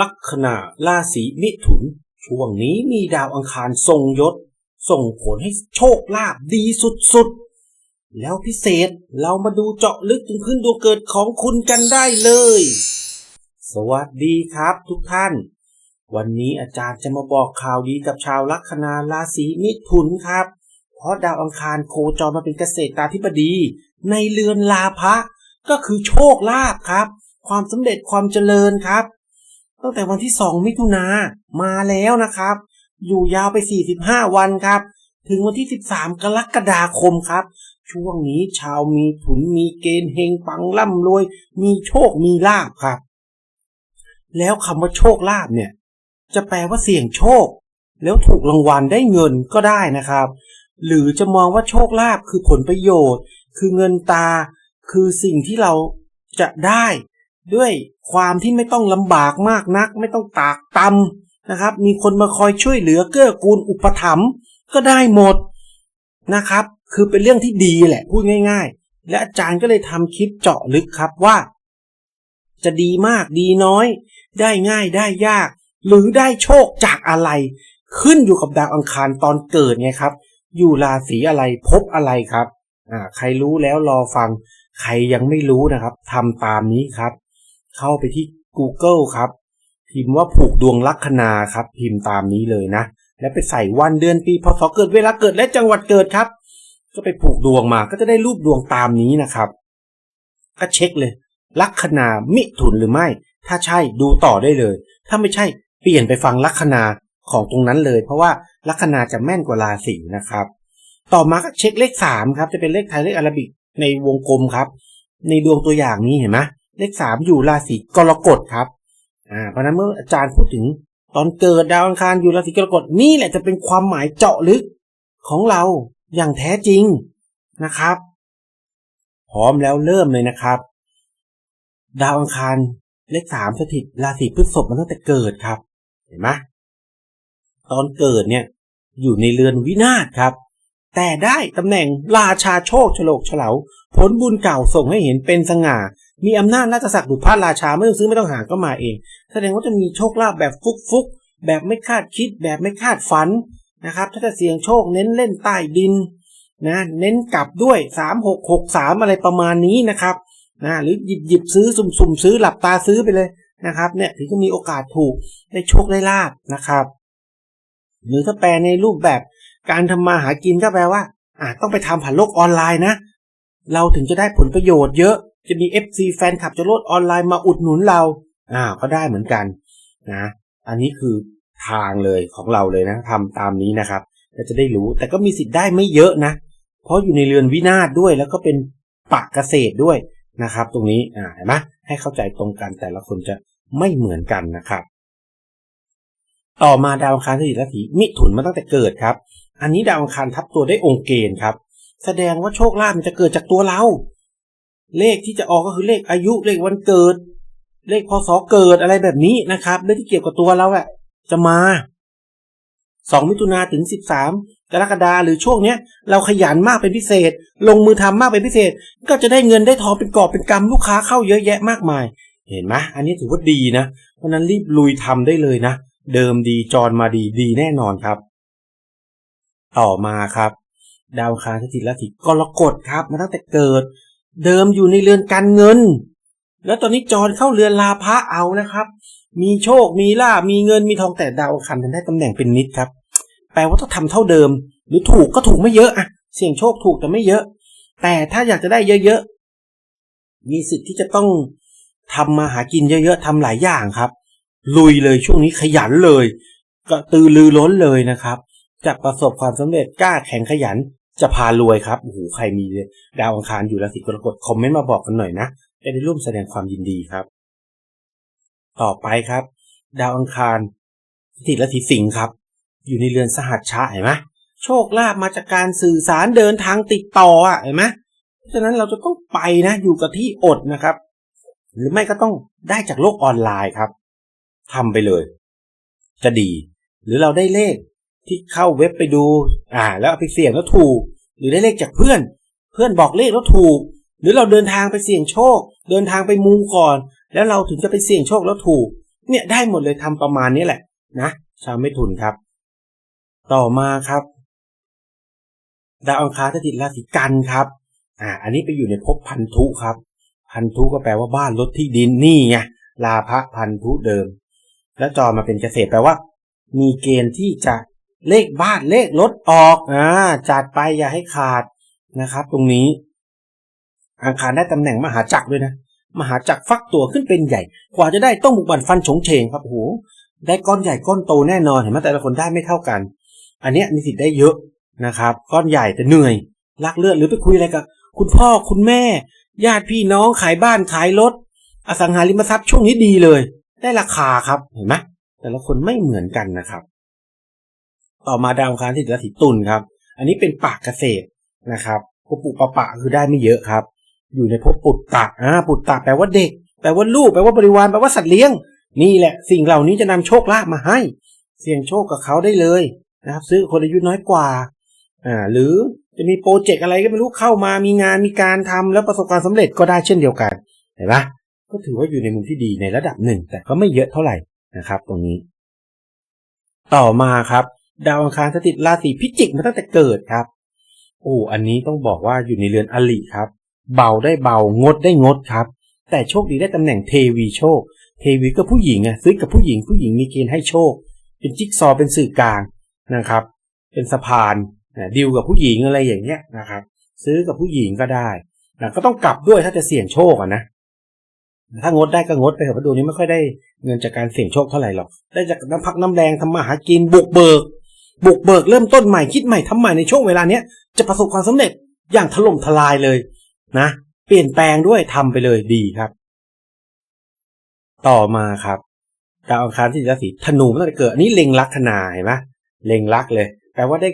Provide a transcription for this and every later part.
ลัคนาราศีมิถุน ช่วงนี้มีดาวอังคารทรงยศ ส่งผลให้โชคลาภดีสุดๆ แล้วพิเศษเรามาดูเจาะลึกถึงพื้นดวงเกิดของคุณกันได้เลย สวัสดีครับทุกท่าน วันนี้อาจารย์จะมาบอกข่าวดีกับชาวลัคนาราศีมิถุนครับ เพราะดาวอังคารโคจรมาเป็นเกษตรตาธิบดี ในเรือนลาภะก็คือโชคลาภครับ ความสำเร็จความเจริญครับ ตั้งแต่วันที่ 2 มิถุนามาแล้วนะครับ อยู่ยาวไป 45 วันครับ ถึงวันที่ 13 กรกฎาคมครับ ช่วงนี้ชาวมีถุนมีเกณฑ์เฮงปังร่ำรวย มีโชคมีลาภครับ แล้วคำว่าโชคลาภเนี่ย จะแปลว่าเสี่ยงโชค แล้วถูกรางวัลได้เงินก็ได้นะครับ หรือจะมองว่าโชคลาภคือผลประโยชน์ คือเงินตา คือสิ่งที่เราจะได้ ด้วยความที่ไม่ต้องลำบากมากนัก ไม่ต้องตากตำนะครับ มีคนมาคอยช่วยเหลือเกื้อกูลอุปถัมภ์ก็ได้หมดนะครับ คือเป็นเรื่องที่ดีแหละพูดง่าย ๆ และอาจารย์ก็เลยทำคลิปเจาะลึกครับว่า จะดีมากดีน้อย ได้ง่ายได้ยาก หรือได้โชคจากอะไร ขึ้นอยู่กับดาวอังคารตอนเกิดไงครับ อยู่ราศีอะไรพบอะไรครับอ่าใครรู้แล้วรอฟัง ใครยังไม่รู้นะครับทำตามนี้ครับ เข้าไปที่ Google ครับ พิมพ์ว่าผูกดวงลัคนาครับ พิมพ์ตามนี้เลยนะ แล้วไปใส่วันเดือนปีพศเกิดเวลาเกิดและจังหวัดเกิดครับ ก็ไปผูกดวงมาก็จะได้รูปดวงตามนี้นะครับ ก็เช็คเลย ลัคนามิถุนหรือไม่ ถ้าใช่ดูต่อได้เลย ถ้าไม่ใช่เปลี่ยนไปฟังลัคนาของตรงนั้นเลย เพราะว่าลัคนาจะแม่นกว่าราศีนะครับ ต่อมาก็เช็คเลขสามครับจะเป็นเลขไทยเลขอาราบิกในวงกลมครับ ในดวงตัวอย่างนี้เห็นไหม เลขสามอยู่ราศีกรกฎครับอ่าเพราะนั้นเมื่ออาจารย์พูดถึงตอนเกิดดาวอังคารอยู่ราศีกรกฎนี่แหละจะเป็นความหมายเจาะลึกของเราอย่างแท้จริงนะครับ พร้อมแล้วเริ่มเลยนะครับ ดาวอังคารเลขสามสถิตราศีพฤษภมาตั้งแต่เกิดครับ เห็นไหมตอนเกิดเนี่ย อยู่ในเรือนวินาศครับ แต่ได้ตำแหน่งราชาโชคฉลกเฉลาผลบุญเก่าส่งให้เห็นเป็นสง่า มีอำนาจราชศักดิ์ดุจพระราชาไม่ต้องซื้อไม่ต้องหาก็มาเอง แสดงว่าจะมีโชคลาภแบบฟุกฟุกๆแบบไม่คาดคิดแบบไม่คาดฝันนะครับ ถ้าจะเสี่ยงโชคเน้นเล่นใต้ดินนะเน้นกลับด้วยสามหกหกสามอะไรประมาณนี้นะครับนะหรือหยิบหยิบซื้อสุ่มสุ่มซื้อหลับตาซื้อไปเลยนะครับเนี่ยถึงจะมีโอกาสถูกได้โชคได้ลาบนะครับ หรือถ้าแปลในรูปแบบการทำมาหากินก็แปลว่าอ่าต้องไปทำผ่านโลกออนไลน์นะ เราถึงจะได้ผลประโยชน์เยอะ จะมี FC แฟนคลับจะโลดออนไลน์มาอุดหนุนเราอ่าก็ได้เหมือนกันนะ อันนี้คือทางเลยของเราเลยนะทำตามนี้นะครับเราจะได้รู้แต่ก็มีสิทธิ์ได้ไม่เยอะนะ เพราะอยู่ในเรือนวินาศด้วย แล้วก็เป็นปะเกษตรด้วยนะครับ ตรงนี้อ่าเห็นไหมให้เข้าใจตรงกันแต่ละคนจะไม่เหมือนกันนะครับ ต่อมาดาวอังคารสถิตราศีมิถุนมาตั้งแต่เกิดครับ อันนี้ดาวอังคารทับตัวได้องค์เกณฑ์ครับ แสดงว่าโชคลาภมันจะเกิดจากตัวเรา เลขที่จะออกก็คือเลขอายุเลขวันเกิด เลขพศเกิดอะไรแบบนี้นะครับเลขที่เกี่ยวกับตัวเราแหละจะมาสองมิถุนาถึงสิบสามกรกฎาหรือช่วงเนี้ย เราขยันมากเป็นพิเศษ ลงมือทำมากเป็นพิเศษ ก็จะได้เงินได้ทองเป็นกอบเป็นกำลูกค้าเข้าเยอะแยะมากมาย เห็นไหมอันนี้ถือว่าดีนะ เพราะนั้นรีบลุยทำได้เลยนะ เดิมดีจรมาดีดีแน่นอนครับ ต่อมาครับ ดาวคารสถิตราศีกรกฎครับมาตั้งแต่เกิด เดิมอยู่ในเรือนการเงิน แล้วตอนนี้จรเข้าเรือนลาภะเอานะครับ มีโชคมีลาภมีเงินมีทองแต่ดาวอังคารทันได้ตำแหน่งเป็นนิดครับ แปลว่าต้องทำเท่าเดิม หรือถูกก็ถูกไม่เยอะอะเสี่ยงโชคถูกแต่ไม่เยอะ แต่ถ้าอยากจะได้เยอะๆมีสิทธิ์ที่จะต้องทำมาหากินเยอะๆทำหลายอย่างครับ ลุยเลยช่วงนี้ขยันเลย ก็ตือรือร้นเลยนะครับจะประสบความสำเร็จกล้าแข็งขยัน จะพารวยครับโอ้โหใครมีดาวอังคารอยู่ราศีกรกฎคอมเมนต์มาบอกกันหน่อยนะจะได้ร่วมแสดงความยินดีครับ ต่อไปครับ ดาวอังคารสถิตราศีสิงห์ครับ อยู่ในเรือนสหัชชะเห็นไหมโชคลาภมาจากการสื่อสารเดินทางติดต่ออะเห็นไหมเพราะฉะนั้นเราจะต้องไปนะ อยู่กับที่อดนะครับ หรือไม่ก็ต้องได้จากโลกออนไลน์ครับทำไปเลย จะดี หรือเราได้เลข ที่เข้าเว็บไปดู อ่า แล้วไปเสี่ยงแล้วถูก หรือได้เลขจากเพื่อน เพื่อนบอกเลขแล้วถูก หรือเราเดินทางไปเสี่ยงโชค เดินทางไปมูก่อน แล้วเราถึงจะไปเสี่ยงโชคแล้วถูก เนี่ยได้หมดเลยทำประมาณนี้แหละ นะชาวไม่ทุนครับ ต่อมาครับดาวอังคารสถิตราศีกันครับ อ่า อันนี้ไปอยู่ในภพพันธุครับ พันธุก็แปลว่าบ้านรถที่ดินนี่ไงลาภพันธุเดิม แล้วจอมาเป็นเกษตรแปลว่า มีเกณฑ์ที่จะ เลขบ้านเลขรถออกอ่าจัดไปอย่าให้ขาดนะครับ ตรงนี้ อังคารได้ตำแหน่งมหาจักรด้วยนะ มหาจักรฟักตัวขึ้นเป็นใหญ่ กว่าจะได้ต้องบุกบันฟันฉงเฉงครับโอ้โหได้ก้อนใหญ่ก้อนโตแน่นอนเห็นไหมแต่ละคนได้ไม่เท่ากัน อันนี้มีสิทธิ์ได้เยอะนะครับ ก้อนใหญ่แต่เหนื่อยลักเลือดหรือไปคุยอะไรกับคุณพ่อคุณแม่ ญาติพี่น้องขายบ้านขายรถอสังหาริมทรัพย์ช่วงนี้ดีเลย ได้ราคาครับเห็นไหมแต่ละคนไม่เหมือนกันนะครับ ต่อมาดาวอังคารที่ราศีตุลครับ อันนี้เป็นปากเกษตรนะครับปุปุปะปะคือได้ไม่เยอะครับ อยู่ในภพปุตตะอ่าปุตตะแปลว่าเด็ก แปลว่าลูก แปลว่าบริวาร แปลว่าสัตว์เลี้ยง นี่แหละ สิ่งเหล่านี้จะนำโชคลาภมาให้ เสี่ยงโชคกับเขาได้เลยนะครับ ซื้อคนอายุน้อยกว่าอ่าหรือจะมีโปรเจกต์อะไรก็ไม่รู้เข้ามามีงานมีการทำแล้วประสบความสำเร็จก็ได้เช่นเดียวกันเห็นปะก็ถือว่าอยู่ในมุมที่ดีในระดับหนึ่ง แต่ก็ไม่เยอะเท่าไหร่นะครับ ตรงนี้ ต่อมาครับ ดาวอังคารสถิตราศีพิจิกมาตั้งแต่เกิดครับ โอ้อันนี้ต้องบอกว่าอยู่ในเรือนอลิครับ เบาได้เบางดได้งดครับ แต่โชคดีได้ตำแหน่งเทวีโชค เทวีก็ผู้หญิงไงซื้อกับผู้หญิงผู้หญิงมีเกณฑ์ให้โชค เป็นจิ๊กซอเป็นสื่อกลางนะครับ เป็นสะพานนะดิวกับผู้หญิงอะไรอย่างเงี้ยนะครับ ซื้อกับผู้หญิงก็ได้นะก็ต้องกลับด้วยถ้าจะเสี่ยงโชคอะนะถ้างดได้ก็งดไปเถอะเพราะดูนี้ไม่ค่อยได้เงินจากการเสี่ยงโชคเท่าไหร่หรอก ได้จากน้ำพักน้ำแรงทำมาหากินบุกเบิก บุกเบิกเริ่มต้นใหม่คิดใหม่ทำใหม่ในช่วงเวลาเนี้ยจะประสบความสำเร็จอย่างถล่มทลายเลยนะ เปลี่ยนแปลงด้วยทำไปเลยดีครับ ต่อมาครับดาวอังคารที่ราศีธนูตั้งแต่เกิดอันนี้เล็งลัคนาเห็นไหมเล็งลักเลย แปลว่าได้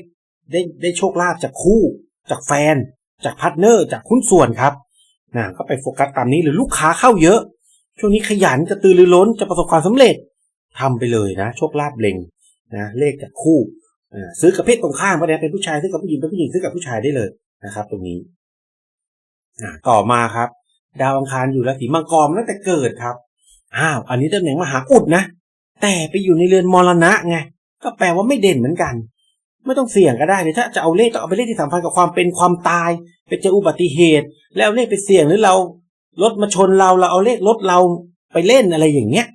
ได้ได้โชคลาภจากคู่ จากแฟน จากพาร์ทเนอร์จากหุ้นส่วนครับนะก็ไปโฟกัสตามนี้หรือลูกค้าเข้าเยอะ ช่วงนี้ขยันกระตือรือร้นจะประสบความสำเร็จทำไปเลยนะ โชคลาภเล็งนะเลขจากคู่ ซื้อกับเพศตรงข้ามก็ได้เป็นผู้ชายซื้อกับผู้หญิงเป็นผู้หญิงซื้อกับผู้ชายได้เลยนะครับ ตรงนี้ต่อมาครับ ดาวอังคารอยู่ราศีมังกรตั้งแต่เกิดครับอ้าวอันนี้ตำแหน่งมหาอุดนะ แต่ไปอยู่ในเรือนมรณะไงก็แปลว่าไม่เด่นเหมือนกัน ไม่ต้องเสี่ยงก็ได้เลยถ้าจะเอาเลขต้องเอาไปเลขที่สัมพันธ์กับความเป็นความตาย ไปเจออุบัติเหตุ แล้วเอาเลขไปเสี่ยงหรือเรารถมาชนเราเราเอาเลขรถเราไปเล่นอะไรอย่างเงี้ย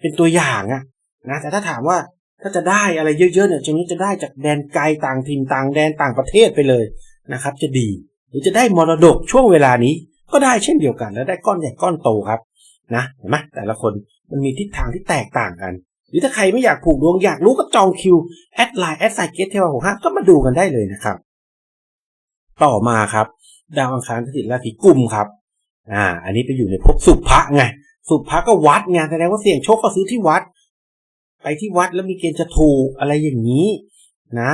เป็นตัวอย่างอะนะแต่ถ้าถามว่า ถ้าจะได้อะไรเยอะๆเนี่ยช่วงนี้จะได้จากแดนไกลต่างถิ่นต่างแดนต่างประเทศไปเลยนะครับ จะดี หรือจะได้มรดกช่วงเวลานี้ ก็ได้เช่นเดียวกัน แล้วได้ก้อนใหญ่ก้อนโตครับนะเห็นไหมแต่ละคนมันมีทิศทางที่แตกต่างกัน หรือถ้าใครไม่อยากผูกดวงอยากรู้ก็จองคิวแอดไลน์แอดไซเกตเทวหกห้าก็มาดูกันได้เลยนะครับ ต่อมาครับ ดาวอังคารสถิตราศีกุมครับอ่า อันนี้ไปอยู่ในภพสุภะไงสุภะก็วัดไงแสดงว่าเสี่ยงโชคก็ซื้อที่วัด ไปที่วัดแล้วมีเกณฑ์จะถูกอะไรอย่างนี้นะ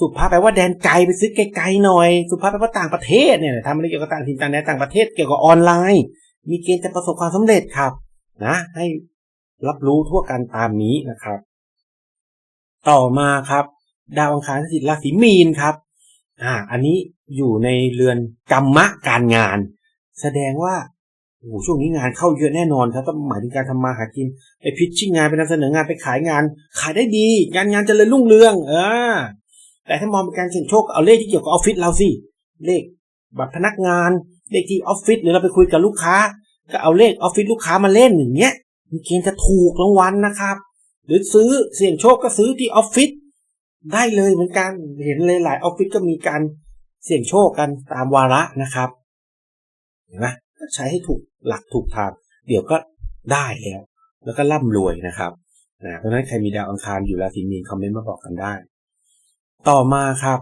สุภาพแปลว่าแดนไกลไปซื้อไกลๆหน่อย สุภาแปลว่าต่างประเทศเนี่ยทำอะไรเกี่ยวกับต่างถิ่นต่างแดนต่างประเทศเกี่ยวกับออนไลน์ มีเกณฑ์จะประสบความสำเร็จครับ นะ ให้รับรู้ทั่วกันตามนี้นะครับ ต่อมาครับ ดาวอังคารสถิตราศีมีนครับ อ่า อันนี้อยู่ในเรือนกรรมะการงาน แสดงว่า โอ้ช่วงนี้งานเข้าเยอะแน่นอนครับต้องหมายถึงการทำมาหากินไปพิชชิ่งงานไปนำเสนองานไปขายงาน ขายได้ดีงานงานเจริญรุ่งเรืองเออแต่ถ้ามองเป็นการเสี่ยงโชคเอาเลขที่เกี่ยวกับออฟฟิศเราสิเลขบัตรพนักงาน เลขที่ออฟฟิศหรือเราไปคุยกับลูกค้า ก็เอาเลขออฟฟิศลูกค้ามาเล่นอย่างเงี้ยมีเกณฑ์จะถูกรางวัลนะครับ หรือซื้อเสี่ยงโชคก็ซื้อที่ออฟฟิศได้เลยเหมือนกันเห็นเลยหลายออฟฟิศก็มีการเสี่ยงโชคกันตามวาระนะครับ เห็นไหมใช้ให้ถูก หลักถูกทาง เดี๋ยวก็ได้แล้วแล้วก็ร่ำรวยนะครับนะเพราะฉะนั้นใครมีดาวอังคารอยู่ราศีมีนคอมเมนต์มาบอกกันได้ ต่อมาครับ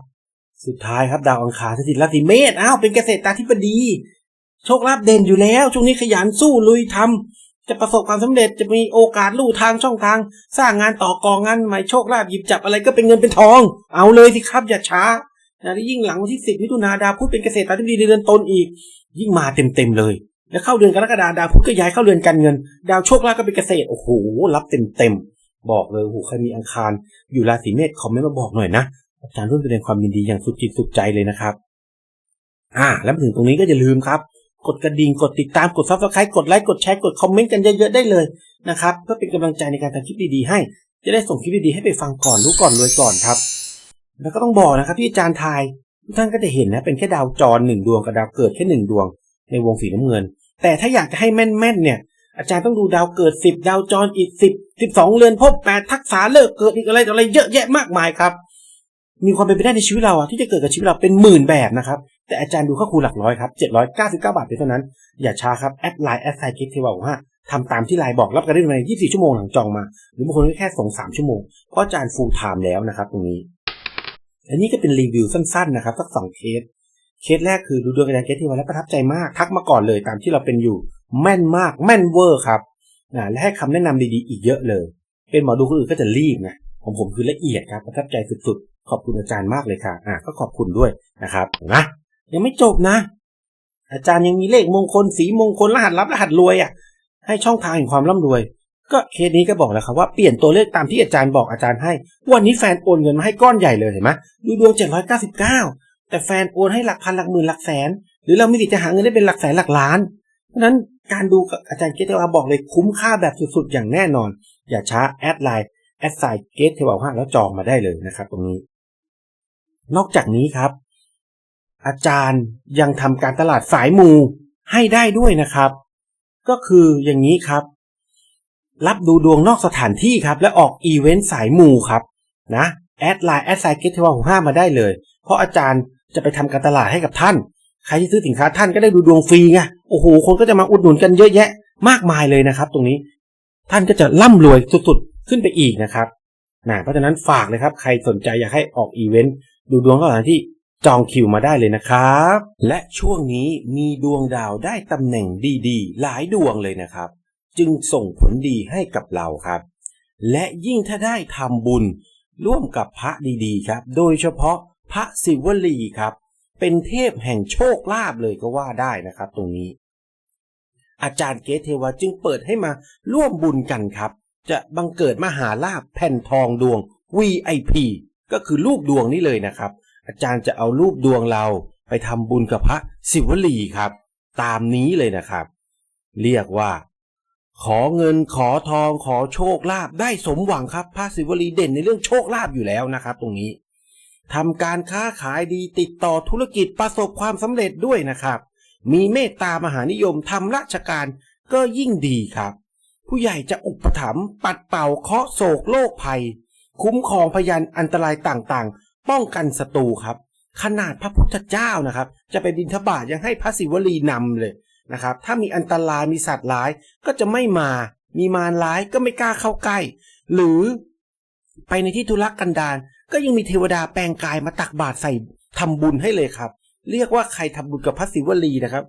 สุดท้ายครับดาวอังคารสถิตราศีเมษอ้าวเป็นเกษตรตาธิบดี โชคลาภเด่นอยู่แล้ว ช่วงนี้ขยันสู้ลุยทำจะประสบความสำเร็จจะมีโอกาสลู่ทางช่องทาง สร้างงานต่อกองงานใหม่โชคลาภหยิบจับอะไรก็เป็นเงินเป็นทอง เอาเลยสิครับอย่าช้านะแล้วยิ่งหลังวันที่สิบมิถุนาดาวพุธเป็นเกษตรตาธิบดีในเดือนตนอีก ยิ่งมาเต็มเต็มๆเลย แล้วเข้าเดือนกรกฎาดาวพุธก็ย้ายเข้าเรือนการเงิน ดาวโชคลาภก็เป็นเกษตรโอ้โหรับเต็มเต็มบอกเลยโอ้โหใครมีอังคาร อยู่ราศีเมษคอมเมนต์มาบอกหน่อยนะอาจารย์ร่วมแสดงความยินดีอย่างสุดจิตสุดใจเลยนะครับอ่า แล้วมาถึงตรงนี้ก็อย่าลืมครับ กดกระดิ่งกดติดตามกดซับสไครต์กดไลค์กดแชร์กดคอมเมนต์กันเยอะๆได้เลยนะครับเพื่อเป็นกำลังใจในการทำคลิปดีๆให้ จะได้ส่งคลิปดีๆให้ไปฟังก่อนรู้ก่อนรวยก่อนครับ แล้วก็ต้องบอกนะครับที่อาจารย์ทายทุกท่านก็จะเห็นนะเป็นแค่ดาวจรหนึ่งดวงกับดาวเกิดแค่หนึ่งดวง ในวงสีน้ำเงิน แต่ถ้าอยากจะให้แม่นๆเนี่ย อาจารย์ต้องดูดาวเกิดสิบดาวจรอีกสิบสิบสองเรือนภพแปดทักษะเลิกเกิดอีกอะไรอะไรเยอะแยะมากมายครับ มีความเป็นไปได้ในชีวิตเราอะที่จะเกิดกับชีวิตเราเป็นหมื่นแบบนะครับ แต่อาจารย์ดูข้อคูณหลักร้อยครับเจ็ดร้อยเก้าสิบเก้าบาทเท่านั้น อย่าช้าครับแอดไลน์แอดไซคิดเทวาว่าทำตามที่ไลน์บอกรับกันได้ใน24 ชั่วโมงหลังจองมา หรือบางคนก็แค่ส่ง3ชั่วโมงเพราะอาจารย์ฟูลไทม์แล้วนะครับตรงนี้ อันนี้ก็เป็นรีวิวสั้นๆนะครับสักสองเคส เคสแรกคือดูดวงอาจารย์เกตที่วันแล้วประทับใจมาก ทักมาก่อนเลยตามที่เราเป็นอยู่ แม่นมากแม่นเวอร์ครับนะและให้คำแนะนำดีๆ อีกเยอะเลย เป็นหมอดูคนอื่นก็จะรีบนะของผมคือละเอียดครับประทับใจสุดๆ ขอบคุณอาจารย์มากเลยค่ะอะก็ขอบคุณด้วยนะครับนะยังไม่จบนะ อาจารย์ยังมีเลขมงคลสีมงคลรหัสลับรหัสรวยอะ ให้ช่องทางแห่งความร่ำรวย ก็เคสนี้ก็บอกแล้วครับว่าเปลี่ยนตัวเลขตามที่อาจารย์บอกอาจารย์ให้ วันนี้แฟนโอนเงินมาให้ก้อนใหญ่เลยเห็นไหมดูดวง799 แต่แฟนโอนให้หลักพันหลักหมื่นหลักแสน หรือเรามีสิทธิ์จะหาเงินได้เป็นหลักแสนหลักล้าน เพราะนั้นการดูกับอาจารย์เกตเทวาบอกเลยคุ้มค่าแบบสุดๆ อย่างแน่นอน อย่าช้าแอดไลน์แอดไซน์เกตเทวาห้าแล้วจองมาได้เลยนะครับ ตรงนี้ นอกจากนี้ครับ อาจารย์ยังทำการตลาดสายมูให้ได้ด้วยนะครับ ก็คืออย่างนี้ครับ รับดูดวงนอกสถานที่ครับ และออกอีเวนต์สายมูครับนะแอดไลน์แอดไซน์เกตเทวาห้ามาได้เลย เพราะอาจารย์ จะไปทำการตลาดให้กับท่าน ใครที่ซื้อสินค้าท่านก็ได้ดูดวงฟรีไงโอ้โหคนก็จะมาอุดหนุนกันเยอะแยะ มากมายเลยนะครับ ตรงนี้ท่านก็จะร่ำรวยสุดๆขึ้นไปอีกนะครับนะเพราะฉะนั้นฝากเลยครับ ใครสนใจอยากให้ออกอีเวนต์ดูดวงก็สถานที่จองคิวมาได้เลยนะครับ และช่วงนี้มีดวงดาวได้ตำแหน่งดีๆ หลายดวงเลยนะครับ จึงส่งผลดีให้กับเราครับ และยิ่งถ้าได้ทำบุญร่วมกับพระดีๆ ครับ โดยเฉพาะ พระศิวลีครับ เป็นเทพแห่งโชคลาภเลยก็ว่าได้นะครับ ตรงนี้ อาจารย์เกตเทวาจึงเปิดให้มาร่วมบุญกันครับ จะบังเกิดมหาลาภแผ่นทองดวง VIP ก็คือรูปดวงนี้เลยนะครับ อาจารย์จะเอารูปดวงเราไปทำบุญกับพระศิวลีครับ ตามนี้เลยนะครับ เรียกว่า ขอเงินขอทองขอโชคลาภได้สมหวังครับ พระศิวลีเด่นในเรื่องโชคลาภอยู่แล้วนะครับ ตรงนี้ ทำการค้าขายดีติดต่อธุรกิจประสบความสำเร็จด้วยนะครับ มีเมตตามหานิยมทำราชการก็ยิ่งดีครับ ผู้ใหญ่จะอุปถัมภ์ปัดเป่าเคาะโศกโรคภัย คุ้มครองพยานอันตรายต่างๆ ป้องกันศัตรูครับ ขนาดพระพุทธเจ้านะครับ จะไปบินทบาทยังให้พระศิวลีนำเลยนะครับ ถ้ามีอันตรายมีสัตว์ร้ายก็จะไม่มา มีมารร้ายก็ไม่กล้าเข้าใกล้ หรือไปในที่ธุรกันดาร ก็ยังมีเทวดาแปลงกายมาตักบาตรใส่ทำบุญให้เลยครับ เรียกว่าใครทำบุญกับพระศิวลีนะครับ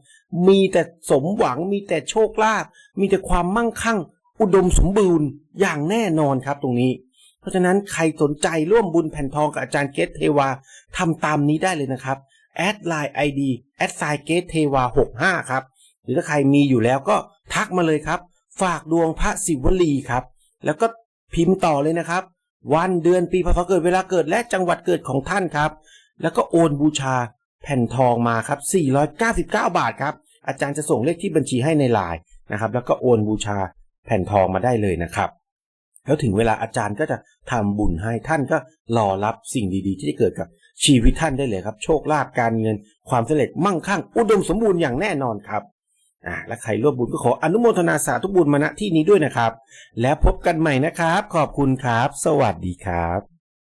มีแต่สมหวังมีแต่โชคลาภมีแต่ความมั่งคั่ง อุดมสมบูรณ์อย่างแน่นอนครับตรงนี้ เพราะฉะนั้นใครสนใจร่วมบุญแผ่นทองกับอาจารย์เกตเทวาทำตามนี้ได้เลยนะครับแอดไลน์ไอดีแอดไซเกตเทวา65ครับหรือถ้าใครมีอยู่แล้วก็ทักมาเลยครับ ฝากดวงพระศิวลีครับ แล้วก็พิมพ์ต่อเลยนะครับ วันเดือนปีพศเกิดเวลาเกิดและจังหวัดเกิดของท่านครับ แล้วก็โอนบูชาแผ่นทองมาครับ 499 บาทครับ อาจารย์จะส่งเลขที่บัญชีให้ในไลน์นะครับ แล้วก็โอนบูชาแผ่นทองมาได้เลยนะครับ แล้วถึงเวลาอาจารย์ก็จะทำบุญให้ท่านก็รอรับสิ่งดีๆ ที่จะเกิดกับชีวิตท่านได้เลยครับ โชคลาภการเงินความสำเร็จมั่งคั่ง อุดมสมบูรณ์อย่างแน่นอนครับ อ่าและใครร่วมบุญก็ขออนุโมทนาสาธุบุญมาณที่นี้ด้วยนะครับ แล้วพบกันใหม่นะครับ ขอบคุณครับ สวัสดีครับ